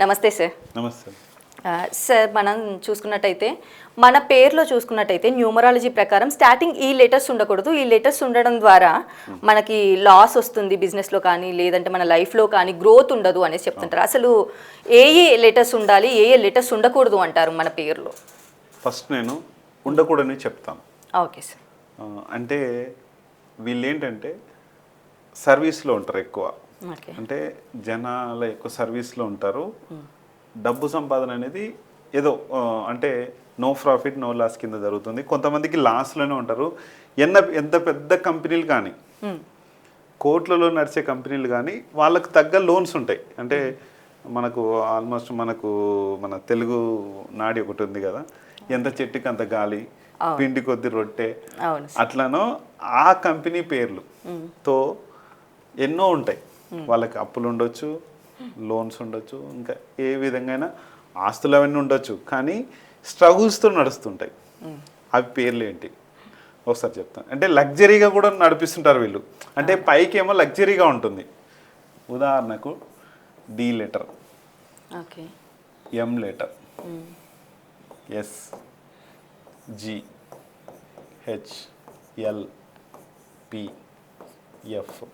నమస్తే సార్ నమస్తే. సార్ మనం చూసుకున్నట్టయితే మన పేరులో చూసుకున్నట్టయితే న్యూమరాలజీ ప్రకారం స్టార్టింగ్ ఈ లెటర్స్ ఉండకూడదు. ఈ లెటర్స్ ఉండడం ద్వారా మనకి లాస్ వస్తుంది బిజినెస్లో కానీ లేదంటే మన లైఫ్లో కానీ గ్రోత్ ఉండదు అనేసి చెప్తుంటారు. అసలు ఏ ఏ లెటర్స్ ఉండాలి ఏ ఏ లెటర్స్ ఉండకూడదు అంటారు మన పేరులో? ఫస్ట్ నేను ఉండకూడని చెప్తాను. ఓకే సార్ అంటే వీళ్ళు ఏంటంటే సర్వీస్లో ఉంటారు ఎక్కువ. అంటే జనాల ఎక్కువ సర్వీస్లో ఉంటారు. డబ్బు సంపాదన అనేది ఏదో అంటే నో ప్రాఫిట్ నో లాస్ కింద జరుగుతుంది. కొంతమందికి లాస్లోనే ఉంటారు. ఎన్న ఎంత పెద్ద కంపెనీలు కానీ కోట్లలో నడిచే కంపెనీలు కానీ వాళ్ళకు తగ్గ లోన్స్ ఉంటాయి. అంటే మనకు ఆల్మోస్ట్ మనకు మన తెలుగు నాడి ఒకటి ఉంది కదా. ఎంత చెట్టుకి అంత గాలి పిండి కొద్ది రొట్టె అట్లనో ఆ కంపెనీ పేర్లు తో ఎన్నో ఉంటాయి. వాళ్ళకి అప్పులు ఉండొచ్చు లోన్స్ ఉండొచ్చు ఇంకా ఏ విధంగా ఆస్తులు అవన్నీ ఉండొచ్చు. కానీ స్ట్రగుల్స్తో నడుస్తుంటాయి. అవి పేర్లు ఏంటి? ఒకసారి చెప్తాను. అంటే లగ్జరీగా కూడా నడిపిస్తుంటారు వీళ్ళు. అంటే పైకి ఏమో లగ్జరీగా ఉంటుంది. ఉదాహరణకు D letter okay. M letter S G H L P F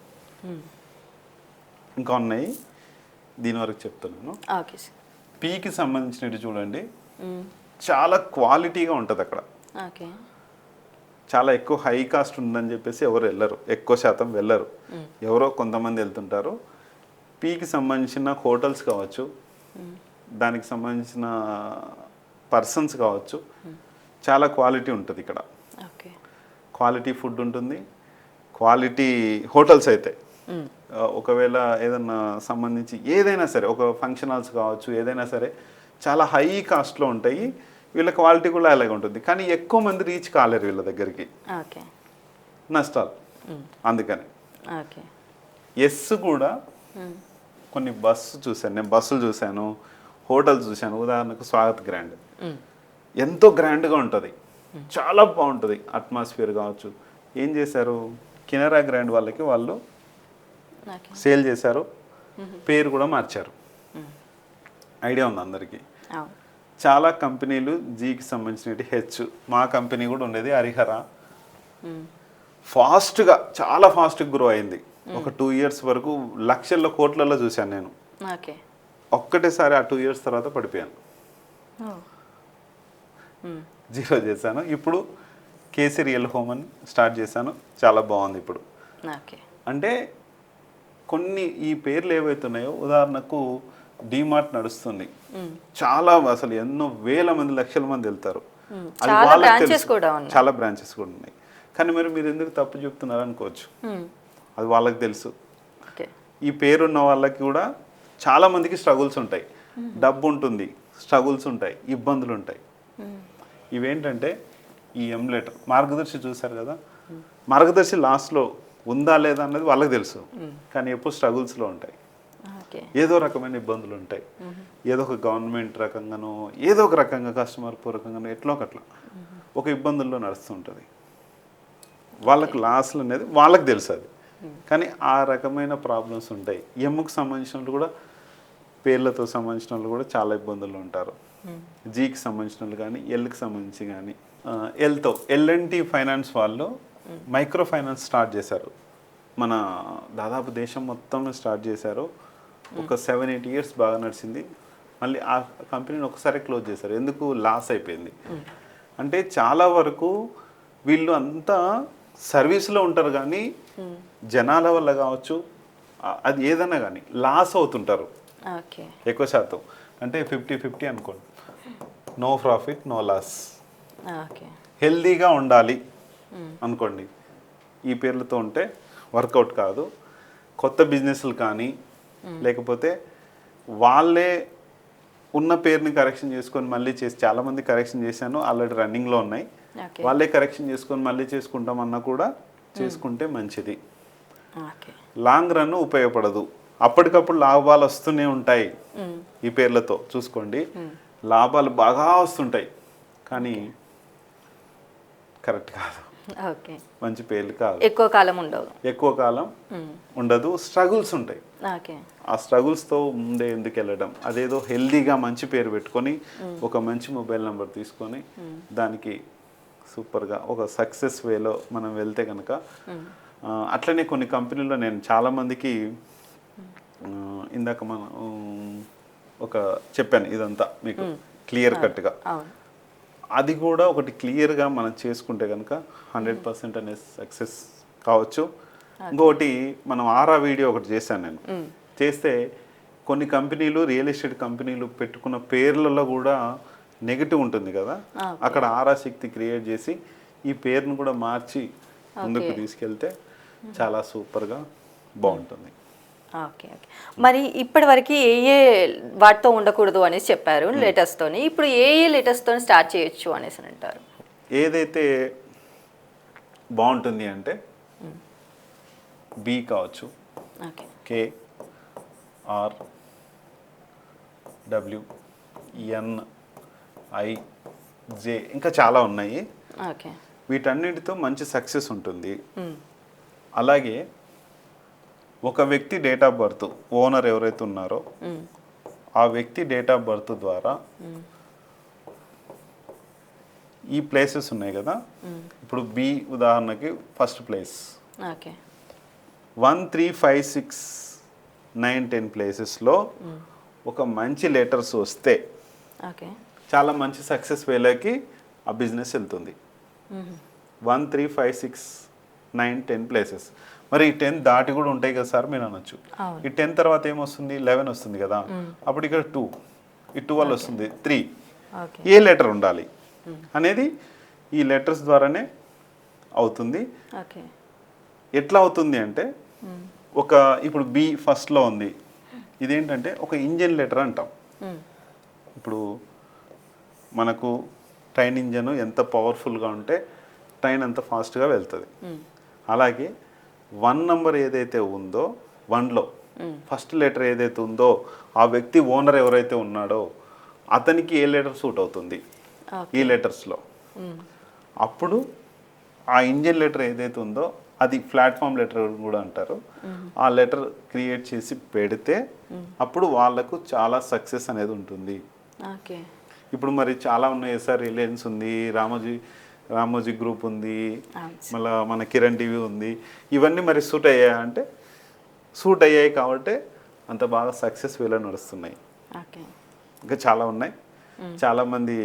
ఇంకా ఉన్నాయి దీని వరకు చెప్తున్నాను. పీకి సంబంధించినవి చూడండి. చాలా క్వాలిటీగా ఉంటుంది అక్కడ. చాలా ఎక్కువ హై కాస్ట్ ఉందని చెప్పేసి ఎవరు వెళ్ళరు. ఎక్కువ శాతం వెళ్ళరు. ఎవరో కొంతమంది వెళ్తుంటారు. పీకి సంబంధించిన హోటల్స్ కావచ్చు. దానికి సంబంధించిన పర్సన్స్ కావచ్చు. చాలా క్వాలిటీ ఉంటుంది ఇక్కడ. ఓకే. క్వాలిటీ ఫుడ్ ఉంటుంది. క్వాలిటీ హోటల్స్ అయితే. ఒకవేళ ఏదన్నా సంబంధించి ఏదైనా సరే ఒక ఫంక్షన్ హాల్స్ కావచ్చు ఏదైనా సరే చాలా హై కాస్ట్లో ఉంటాయి. వీళ్ళ క్వాలిటీ కూడా అలాగే ఉంటుంది. కానీ ఎక్కువ మంది రీచ్ కాలేరు వీళ్ళ దగ్గరికి. ఓకే. నష్టాలు. అందుకని. ఎస్ కూడా కొన్ని బస్సు చూశాను. నేను బస్సులు చూశాను హోటల్స్ చూశాను. ఉదాహరణకు స్వాగత్ గ్రాండ్ ఎంతో గ్రాండ్గా ఉంటుంది. చాలా బాగుంటుంది. అట్మాస్ఫియర్ కావచ్చు. ఏం చేశారు? కినరా గ్రాండ్ వాళ్ళకి వాళ్ళు సేల్ చేశారు. పేరు కూడా మార్చారు. ఐడియా ఉంది అందరికీ. చాలా కంపెనీలు జీకి సంబంధించినవి హెచ్. మా కంపెనీ కూడా ఉండేది హరిహర. ఫాస్ట్గా చాలా ఫాస్ట్గా గ్రో అయింది. ఒక టూ ఇయర్స్ వరకు లక్షల్లో కోట్లలో చూశాను నేను. ఓకే. ఒక్కటేసారి ఆ టూ ఇయర్స్ తర్వాత పడిపోయాను. జీరో చేశాను. ఇప్పుడు కేసీ రియల్ హోమ్ అని స్టార్ట్ చేశాను. చాలా బాగుంది ఇప్పుడు. ఓకే. అంటే కొన్ని ఈ పేర్లు ఏవైతున్నాయో ఉదాహరణకు డిమార్ట్ నడుస్తుంది. చాలా అసలు ఎన్నో వేల మంది లక్షల మంది వెళ్తారు. అది చాలా వాళ్ళకి ఉన్నాయి. చాలా బ్రాంచెస్ కూడా ఉన్నాయి. కానీ మరి మీరు ఎందుకు తప్పు చెప్తున్నారు అనుకోవచ్చు. అది వాళ్ళకి తెలుసు. ఈ పేరున్న వాళ్ళకి కూడా చాలా మందికి స్ట్రగుల్స్ ఉంటాయి. డబ్బు ఉంటుంది స్ట్రగుల్స్ ఉంటాయి ఇబ్బందులు ఉంటాయి. ఇవేంటంటే ఈ ఎం లెటర్ మార్గదర్శి చూశారు కదా? మార్గదర్శి లాస్ట్లో ఉందా లేదా అన్నది వాళ్ళకి తెలుసు. కానీ ఎప్పుడు స్ట్రగుల్స్లో ఉంటాయి. ఏదో రకమైన ఇబ్బందులు ఉంటాయి. ఏదో ఒక గవర్నమెంట్ రకంగానో ఏదో ఒక రకంగా కస్టమర్ పూర్వకంగానో ఎట్లా ఒకట్లా ఒక ఇబ్బందుల్లో నడుస్తుంటుంది. వాళ్ళకి లాస్లు అనేది వాళ్ళకి తెలుసు అది. కానీ ఆ రకమైన ప్రాబ్లమ్స్ ఉంటాయి. ఎమ్ముకు సంబంధించిన వాళ్ళు కూడా పేర్లతో సంబంధించిన వాళ్ళు కూడా చాలా ఇబ్బందులు ఉంటారు. జీకి సంబంధించిన వాళ్ళు కానీ ఎల్కి సంబంధించి కానీ ఎల్తో ఎల్ఎన్టీ ఫైనాన్స్ వాళ్ళు మైక్రో ఫైనాన్స్ స్టార్ట్ చేశారు. మన దాదాపు దేశం మొత్తం స్టార్ట్ చేశారు. ఒక సెవెన్ ఎయిట్ ఇయర్స్ బాగా నడిచింది. మళ్ళీ ఆ కంపెనీని ఒకసారి క్లోజ్ చేశారు. ఎందుకు? లాస్ అయిపోయింది. అంటే చాలా వరకు వీళ్ళు అంతా సర్వీస్లో ఉంటారు కానీ జనాల వల్ల కావచ్చు అది ఏదైనా కానీ లాస్ అవుతుంటారు. ఎక్కువ శాతం. అంటే ఫిఫ్టీ ఫిఫ్టీ అనుకోండి. No profit no loss. Okay. హెల్దీగా ఉండాలి. అనుకోండి. ఈ పేర్లతో ఉంటే వర్కౌట్ కాదు. కొత్త బిజినెస్లు కానీ లేకపోతే వాళ్ళే ఉన్న పేరుని కరెక్షన్ చేసుకొని మళ్ళీ చేసి చాలామంది కరెక్షన్ చేశాను ఆల్రెడీ రన్నింగ్లో ఉన్నాయి. వాళ్ళే కరెక్షన్ చేసుకొని మళ్ళీ చేసుకుంటామన్నా కూడా చేసుకుంటే మంచిది. లాంగ్ రన్ ఉపయోగపడదు. అప్పటికప్పుడు లాభాలు వస్తూనే ఉంటాయి. ఈ పేర్లతో చూసుకోండి. లాభాలు బాగా వస్తుంటాయి. కానీ కరెక్ట్ కాదు. ఓకే. మంచి పేర్లు కాదు. ఎక్కువ కాలం ఉండవు. ఎక్కువ కాలం ఉండదు స్ట్రగుల్స్ ఉంటాయి. ఆ స్ట్రగుల్స్తో ముందే ఎందుకు వెళ్ళడం? అదేదో హెల్దీగా మంచి పేరు పెట్టుకొని ఒక మంచి మొబైల్ నెంబర్ తీసుకొని దానికి సూపర్గా ఒక సక్సెస్ వేలో మనం వెళ్తే కనుక అట్లనే కొన్ని కంపెనీల్లో నేను చాలామందికి ఇందాక మనం ఒక చెప్పాను ఇదంతా మీకు క్లియర్ కట్గా. అది కూడా ఒకటి క్లియర్గా మనం చేసుకుంటే కనుక హండ్రెడ్ పర్సెంట్ అనే సక్సెస్ కావచ్చు. ఇంకొకటి మనం ఆరా వీడియో ఒకటి చేశాను నేను. చేస్తే కొన్ని కంపెనీలు రియల్ ఎస్టేట్ కంపెనీలు పెట్టుకున్న పేర్లలో కూడా నెగిటివ్ ఉంటుంది కదా? అక్కడ ఆరా శక్తి క్రియేట్ చేసి ఈ పేరును కూడా మార్చి ముందుకు తీసుకెళ్తే చాలా సూపర్గా బాగుంటుంది. ఓకే ఓకే మరి ఇప్పటివరకు ఏ ఏ వాటితో ఉండకూడదు అనేసి చెప్పారు లేటెస్ట్తోని ఇప్పుడు ఏ ఏ లేటెస్ట్తో స్టార్ట్ చేయొచ్చు అనేసి అని అంటారు? ఏదైతే బాగుంటుంది అంటే బి కావచ్చు. Okay K R W N I J ఇంకా చాలా ఉన్నాయి. ఓకే వీటన్నిటితో మంచి సక్సెస్ ఉంటుంది. అలాగే ఒక వ్యక్తి డేట్ ఆఫ్ బర్త్ ఓనర్ ఎవరైతే ఉన్నారో ఆ వ్యక్తి డేట్ ఆఫ్ బర్త్ ద్వారా ఈ ప్లేసెస్ ఉన్నాయి కదా? ఇప్పుడు బి ఉదాహరణకి first place. Okay. One three five six nine ten ప్లేసెస్లో ఒక మంచి లెటర్స్ వస్తే చాలా మంచి సక్సెస్ వేలోకి ఆ బిజినెస్ వెళ్తుంది. One three five six nine ten places. మరి ఈ టెన్ దాటి కూడా ఉంటాయి కదా సార్ మీరు అనొచ్చు. ఈ టెన్ తర్వాత ఏమొస్తుంది? లెవెన్ వస్తుంది కదా. అప్పుడు ఇక్కడ టూ. ఈ ట్వెల్వ్ వస్తుంది త్రీ. ఏ లెటర్ ఉండాలి? అనేది ఈ లెటర్స్ ద్వారానే అవుతుంది. ఎట్లా అవుతుంది అంటే ఒక ఇప్పుడు బి ఫస్ట్లో ఉంది. ఇదేంటంటే ఒక ఇంజన్ లెటర్ అంటాం. ఇప్పుడు మనకు ట్రైన్ ఇంజన్ ఎంత పవర్ఫుల్గా ఉంటే ట్రైన్ అంత ఫాస్ట్గా వెళ్తుంది. అలాగే వన్ నంబర్ ఏదైతే ఉందో వన్లో ఫస్ట్ లెటర్ ఏదైతే ఉందో ఆ వ్యక్తి ఓనర్ ఎవరైతే ఉన్నాడో అతనికి ఏ లెటర్ సూట్ అవుతుంది? ఈ లెటర్స్లో. అప్పుడు ఆ ఇంజిన్ లెటర్ ఏదైతే ఉందో అది ప్లాట్ఫామ్ లెటర్ కూడా అంటారు. ఆ లెటర్ క్రియేట్ చేసి పెడితే అప్పుడు వాళ్ళకు చాలా సక్సెస్ అనేది ఉంటుంది. ఓకే. ఇప్పుడు మరి చాలా ఉన్నాయి సార్ రిలయన్స్ ఉంది రామోజీ రామోజీ గ్రూప్ ఉంది మళ్ళీ మన కిరణ్ టీవీ ఉంది. ఇవన్నీ మరి సూట్ అయ్యాయా అంటే సూట్ అయ్యాయి కాబట్టి అంత బాగా సక్సెస్ వేలో నడుస్తున్నాయి. ఓకే. ఇంకా చాలా ఉన్నాయి. చాలా మంది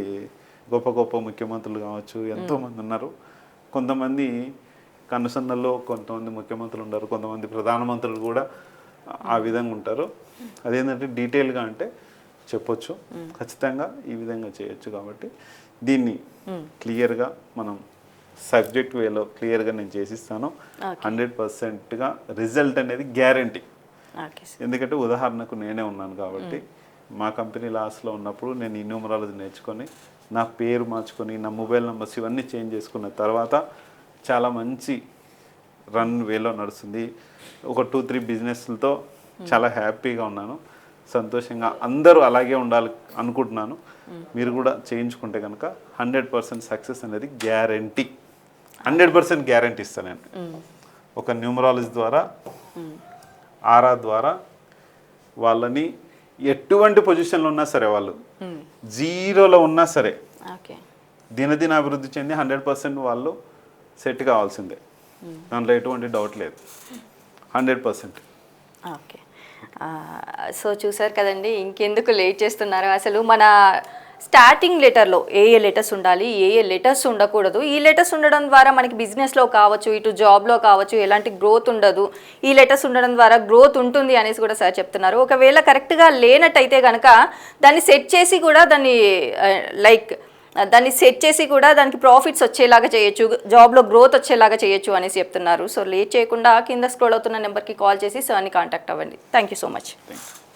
గొప్ప గొప్ప ముఖ్యమంత్రులు కావచ్చు ఎంతో మంది ఉన్నారు. కొంతమంది కనుసన్నల్లో కొంతమంది ముఖ్యమంత్రులు ఉంటారు కొంతమంది ప్రధానమంత్రులు కూడా ఆ విధంగా ఉంటారు. అదేంటంటే డీటెయిల్గా అంటే చెప్పొచ్చు. ఖచ్చితంగా ఈ విధంగా చేయొచ్చు కాబట్టి దీన్ని క్లియర్గా మనం సబ్జెక్ట్ వేలో క్లియర్గా నేను చేసిస్తాను. హండ్రెడ్ పర్సెంట్గా రిజల్ట్ అనేది గ్యారంటీ. ఎందుకంటే ఉదాహరణకు నేనే ఉన్నాను కాబట్టి మా కంపెనీ లాస్లో ఉన్నప్పుడు నేను ఈ న్యూమరాలజీ నేర్చుకొని నా పేరు మార్చుకొని నా మొబైల్ నెంబర్స్ ఇవన్నీ చేంజ్ చేసుకున్న తర్వాత చాలా మంచి రన్ వేలో నడుస్తుంది. ఒక టూ త్రీ బిజినెస్లతో చాలా హ్యాపీగా ఉన్నాను. సంతోషంగా అందరూ అలాగే ఉండాలి అనుకుంటున్నాను. మీరు కూడా చేయించుకుంటే కనుక హండ్రెడ్ పర్సెంట్ సక్సెస్ అనేది గ్యారంటీ. హండ్రెడ్ పర్సెంట్ గ్యారంటీ ఇస్తాను నేను. ఒక న్యూమరాలజీ ద్వారా ఆరా ద్వారా వాళ్ళని ఎటువంటి పొజిషన్లో ఉన్నా సరే వాళ్ళు జీరోలో ఉన్నా సరే ఓకే. దినదిన అభివృద్ధి చెంది హండ్రెడ్ పర్సెంట్ వాళ్ళు సెట్ కావాల్సిందే. దాంట్లో ఎటువంటి డౌట్ లేదు. Hundred percent. ఓకే. సో చూసారు కదండి ఇంకెందుకు లేట్ చేస్తున్నారు? అసలు మన స్టార్టింగ్ లెటర్లో ఏ ఏ లెటర్స్ ఉండాలి ఏ ఏ లెటర్స్ ఉండకూడదు. ఈ లెటర్స్ ఉండడం ద్వారా మనకి బిజినెస్లో కావచ్చు ఇటు జాబ్లో కావచ్చు ఎలాంటి గ్రోత్ ఉండదు. ఈ లెటర్స్ ఉండడం ద్వారా గ్రోత్ ఉంటుంది అనేసి కూడా సార్ చెప్తున్నారు. ఒకవేళ కరెక్ట్గా లేనట్టయితే కనుక దాన్ని సెట్ చేసి కూడా దాన్ని లైక్ దాన్ని సెట్ చేసి కూడా దానికి ప్రాఫిట్స్ వచ్చేలాగా చేయొచ్చు జాబ్లో గ్రోత్ వచ్చేలాగా చేయొచ్చు అనేసి చెప్తున్నారు. సో లేట్ చేయకుండా కింద స్క్రోల్ అవుతున్న నెంబర్కి కాల్ చేసి సార్ని కాంటాక్ట్ అవ్వండి. Thank you so much. Thank